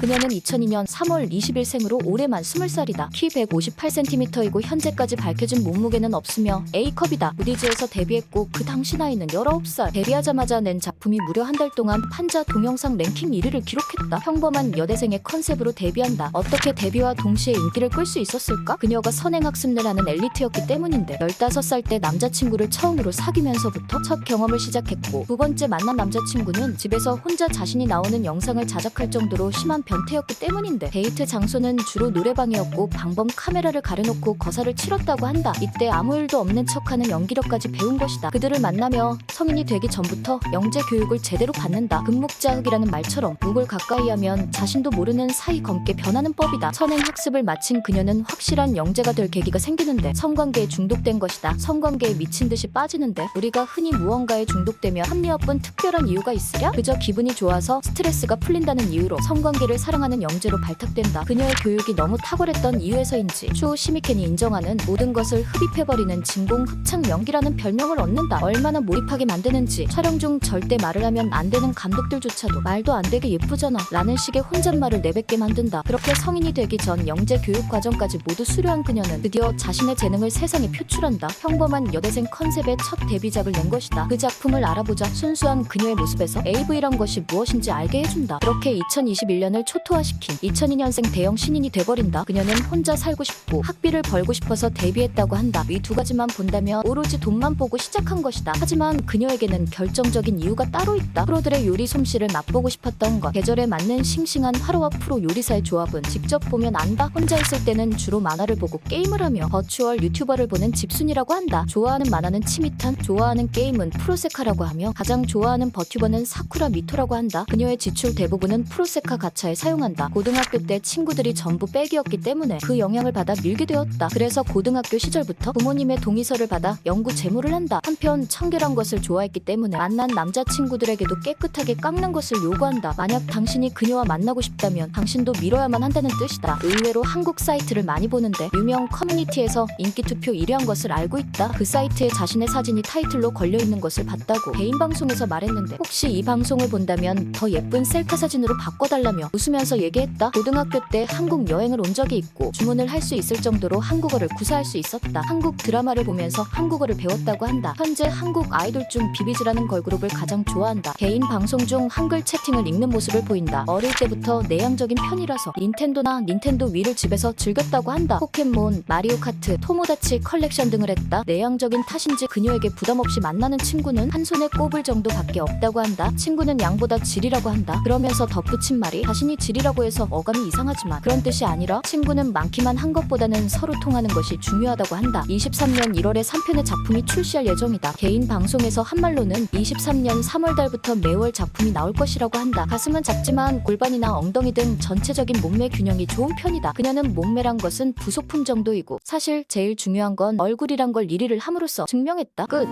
그녀는 2002년 3월 20일 생으로 올해만 20살이다. 키 158cm이고 현재까지 밝혀진 몸무게는 없으며 A컵이다. 무디즈에서 데뷔했고 그 당시 나이는 19살. 데뷔하자마자 낸 작품이 무려 한 달 동안 판자 동영상 랭킹 1위를 기록했다. 평범한 여대생의 컨셉으로 데뷔한다. 어떻게 데뷔와 동시에 인기를 끌 수 있었을까? 그녀가 선행학습을 하는 엘리트였기 때문인데 15살 때 남자친구를 처음으로 사귀면서부터 첫 경험을 시작했고 두 번째 만난 남자친구는 집에서 혼자 자신이 나오는 영상을 자작할 정도로 심한 변태였기 때문인데 데이트 장소는 주로 노래방이었고 방범 카메라를 가려놓고 거사를 치렀다고 한다. 이때 아무 일도 없는 척하는 연기력까지 배운 것이다. 그들을 만나며 성인이 되기 전부터 영재 교육을 제대로 받는다. 금묵자흑이라는 말처럼 목을 가까이 하면 자신도 모르는 사이 검게 변하는 법이다. 선행 학습을 마친 그녀는 확실한 영재가 될 계기가 생기는데 성관계에 중독된 것이다. 성관계에 미친 듯이 빠지는데 우리가 흔히 무언가에 중독되면 합리화뿐 특별한 이유가 있으랴? 그저 기분이 좋아서 스트레스가 풀린다는 이유로 성관계를 사랑하는 영재로 발탁된다. 그녀의 교육이 너무 탁월했던 이유에서인지 추 시미켄이 인정하는 모든 것을 흡입해버리는 진공 흡착 연기라는 별명을 얻는다. 얼마나 몰입하게 만드는지 촬영 중 절대 말을 하면 안 되는 감독들조차도 말도 안 되게 예쁘잖아 라는 식의 혼잣말을 내뱉게 만든다. 그렇게 성인이 되기 전 영재 교육 과정까지 모두 수료한 그녀는 드디어 자신의 재능을 세상에 표출한다. 평범한 여대생 컨셉의 첫 데뷔작을 낸 것이다. 그 작품을 알아보자 순수한 그녀의 모습에서 AV란 것이 무엇인지 알게 해준다. 그렇게 2021년을 초토화시킨 2002년생 대형 신인이 돼버린다. 그녀는 혼자 살고 싶고 학비를 벌고 싶어서 데뷔했다고 한다. 이 두 가지만 본다면 오로지 돈만 보고 시작한 것이다. 하지만 그녀에게는 결정적인 이유가 따로 있다. 프로들의 요리 솜씨를 맛보고 싶었던 것. 계절에 맞는 싱싱한 화로와 프로 요리사의 조합은 직접 보면 안다. 혼자 있을 때는 주로 만화를 보고 게임을 하며 버추얼 유튜버를 보는 집순이라고 한다. 좋아하는 만화는 치미탄, 좋아하는 게임은 프로세카라고 하며 가장 좋아하는 버튜버는 사쿠라 미토라고 한다. 그녀의 지출 대부분은 프로세카 가차에 사용한다. 고등학교 때 친구들이 전부 백이었기 때문에 그 영향을 받아 밀게 되었다. 그래서 고등학교 시절부터 부모님의 동의서를 받아 연구 제모를 한다. 한편 청결한 것을 좋아했기 때문에 만난 남자친구들에게도 깨끗하게 깎는 것을 요구한다. 만약 당신이 그녀와 만나고 싶다면 당신도 밀어야만 한다는 뜻이다. 의외로 한국 사이트를 많이 보는데 유명 커뮤니티에서 인기 투표 1위한 것을 알고 있다. 그 사이트에 자신의 사진이 타이틀로 걸려 있는 것을 봤다고 개인 방송에서 말했는데 혹시 이 방송을 본다면 더 예쁜 셀카 사진으로 바꿔달라며 웃 으면서 얘기했다. 고등학교 때 한국 여행을 온 적이 있고 주문을 할 수 있을 정도로 한국어를 구사할 수 있었다. 한국 드라마를 보면서 한국어를 배웠다고 한다. 현재 한국 아이돌 중 비비즈라는 걸그룹을 가장 좋아한다. 개인 방송 중 한글 채팅을 읽는 모습을 보인다. 어릴 때부터 내향적인 편이라서 닌텐도나 닌텐도 위를 집에서 즐겼다고 한다. 포켓몬, 마리오 카트, 토모다치 컬렉션 등을 했다. 내향적인 탓인지 그녀에게 부담 없이 만나는 친구는 한 손에 꼽을 정도밖에 없다고 한다. 친구는 양보다 질이라고 한다. 그러면서 덧붙인 말이 자신 이 질이라고 해서 어감이 이상하지만 그런 뜻이 아니라 친구는 많기만 한 것보다는 서로 통하는 것이 중요하다고 한다. 23년 1월에 3편의 작품이 출시할 예정이다. 개인 방송에서 한 말로는 23년 3월 달부터 매월 작품이 나올 것이라고 한다. 가슴은 작지만 골반이나 엉덩이 등 전체적인 몸매 균형이 좋은 편이다. 그녀는 몸매란 것은 부속품 정도이고 사실 제일 중요한 건 얼굴이란 걸 1위를 함으로써 증명했다. 끝.